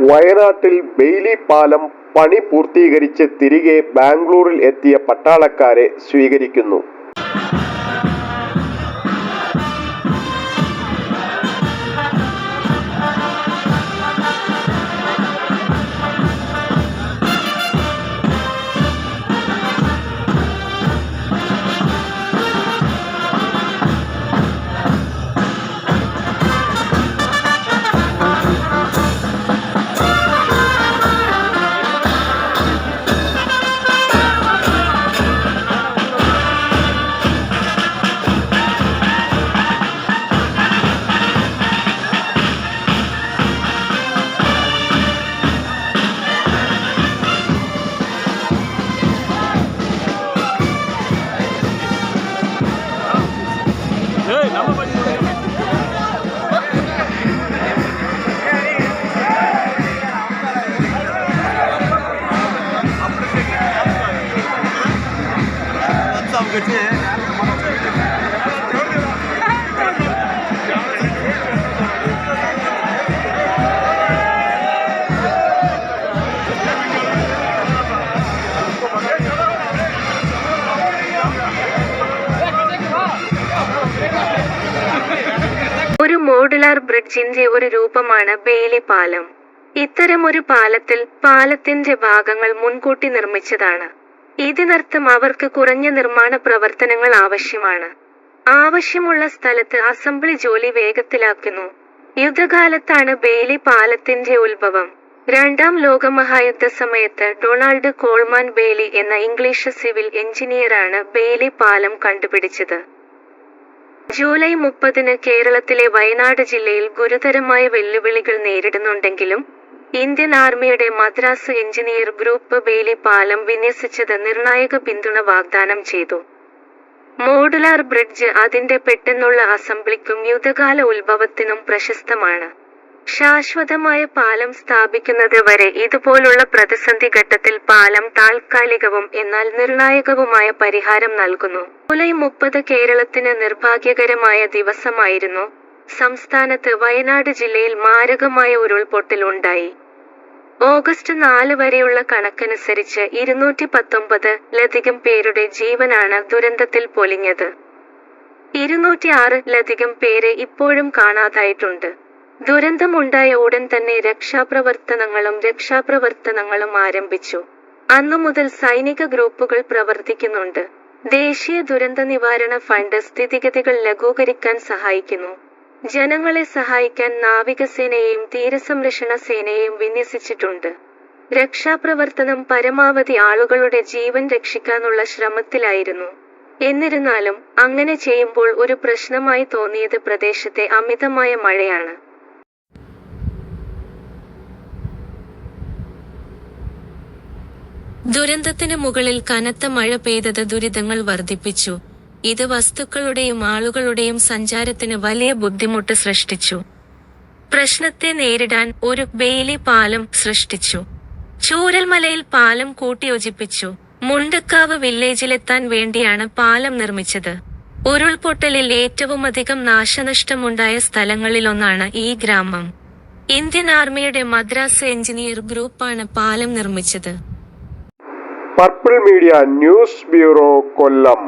വയനാട്ടിൽ ബെയിലി പാലം പണി പൂർത്തീകരിച്ച് തിരികെ ബാംഗ്ലൂരിൽ എത്തിയ പട്ടാളക്കാരെ സ്വീകരിക്കുന്നു. ഒരു മോഡുലാർ ബ്രിഡ്ജിന്റെ ഒരു രൂപമാണ് ബേലി പാലം. ഇത്തരമൊരു പാലത്തിൽ പാലത്തിന്റെ ഭാഗങ്ങൾ മുൻകൂട്ടി നിർമ്മിച്ചതാണ്. ഇതിനർത്ഥം അവർക്ക് കുറഞ്ഞ നിർമ്മാണ പ്രവർത്തനങ്ങൾ ആവശ്യമാണ്. ആവശ്യമുള്ള സ്ഥലത്ത് അസംബ്ലി ജോലി വേഗത്തിലാക്കുന്നു. യുദ്ധകാലത്താണ് ബേലി പാലത്തിന്റെ ഉത്ഭവം. രണ്ടാം ലോകമഹായുദ്ധ സമയത്ത് ഡൊണാൾഡ് കോൾമാൻ ബേലി എന്ന ഇംഗ്ലീഷ് സിവിൽ എഞ്ചിനീയറാണ് ബേലി പാലം കണ്ടുപിടിച്ചത്. ജൂലൈ മുപ്പതിന് കേരളത്തിലെ വയനാട് ജില്ലയിൽ ഗുരുതരമായ വെല്ലുവിളികൾ നേരിടുന്നുണ്ടെങ്കിലും ഇന്ത്യൻ ആർമിയുടെ മദ്രാസ് എഞ്ചിനീയർ ഗ്രൂപ്പ് ബെയിലി പാലം വിന്യസിച്ചത് നിർണായക പിന്തുണ വാഗ്ദാനം ചെയ്തു. മോഡുലാർ ബ്രിഡ്ജ് അതിന്റെ പെട്ടെന്നുള്ള അസംബ്ലിക്കും യുദ്ധകാല ഉത്ഭവത്തിനും പ്രശസ്തമാണ്. ശാശ്വതമായ പാലം സ്ഥാപിക്കുന്നത് വരെ ഇതുപോലുള്ള പ്രതിസന്ധി ഘട്ടത്തിൽ പാലം താൽക്കാലികവും എന്നാൽ നിർണായകവുമായ പരിഹാരം നൽകുന്നു. ജൂലൈ മുപ്പത് കേരളത്തിന് നിർഭാഗ്യകരമായ ദിവസമായിരുന്നു. സംസ്ഥാനത്ത് വയനാട് ജില്ലയിൽ മാരകമായ ഉരുൾപൊട്ടൽ ഉണ്ടായി. ഓഗസ്റ്റ് നാല് വരെയുള്ള കണക്കനുസരിച്ച് ഇരുന്നൂറ്റി പത്തൊമ്പത് ലധികം പേരുടെ ജീവനാണ് ദുരന്തത്തിൽ പൊലിഞ്ഞത്. ഇരുന്നൂറ്റി ലധികം പേരെ ഇപ്പോഴും കാണാതായിട്ടുണ്ട്. ദുരന്തമുണ്ടായ ഉടൻ തന്നെ രക്ഷാപ്രവർത്തനങ്ങളും രക്ഷാപ്രവർത്തനങ്ങളും ആരംഭിച്ചു. അന്നു മുതൽ സൈനിക ഗ്രൂപ്പുകൾ പ്രവർത്തിക്കുന്നുണ്ട്. ദേശീയ ദുരന്ത നിവാരണ ഫണ്ട് സ്ഥിതിഗതികൾ ലഘൂകരിക്കാൻ സഹായിക്കുന്നു. ജനങ്ങളെ സഹായിക്കാൻ നാവികസേനയെയും തീരസംരക്ഷണ സേനയെയും വിന്യസിച്ചിട്ടുണ്ട്. രക്ഷാപ്രവർത്തനം പരമാവധി ആളുകളുടെ ജീവൻ രക്ഷിക്കാനുള്ള ശ്രമത്തിലായിരുന്നു. എന്നിരുന്നാലും അങ്ങനെ ചെയ്യുമ്പോൾ ഒരു പ്രശ്നമായി തോന്നിയത് പ്രദേശത്തെ അമിതമായ മഴയാണ്. ദുരന്തത്തിന് മുകളിൽ കനത്ത മഴ പെയ്തത് ദുരിതങ്ങൾ വർദ്ധിപ്പിച്ചു. ഇത് വസ്തുക്കളുടെയും ആളുകളുടെയും സഞ്ചാരത്തിന് വലിയ ബുദ്ധിമുട്ട് സൃഷ്ടിച്ചു. പ്രശ്നത്തെ നേരിടാൻ ഒരു ബെയിലി പാലം സൃഷ്ടിച്ചു. ചൂരൽമലയിൽ പാലം കൂട്ടിയോജിപ്പിച്ചു. മുണ്ടക്കാവ് വില്ലേജിലെത്താൻ വേണ്ടിയാണ് പാലം നിർമ്മിച്ചത്. ഉരുൾപൊട്ടലിൽ ഏറ്റവുമധികം നാശനഷ്ടമുണ്ടായ സ്ഥലങ്ങളിലൊന്നാണ് ഈ ഗ്രാമം. ഇന്ത്യൻ ആർമിയുടെ മദ്രാസ് എഞ്ചിനീയർ ഗ്രൂപ്പാണ് പാലം നിർമ്മിച്ചത്. Purple media news bureau Kollam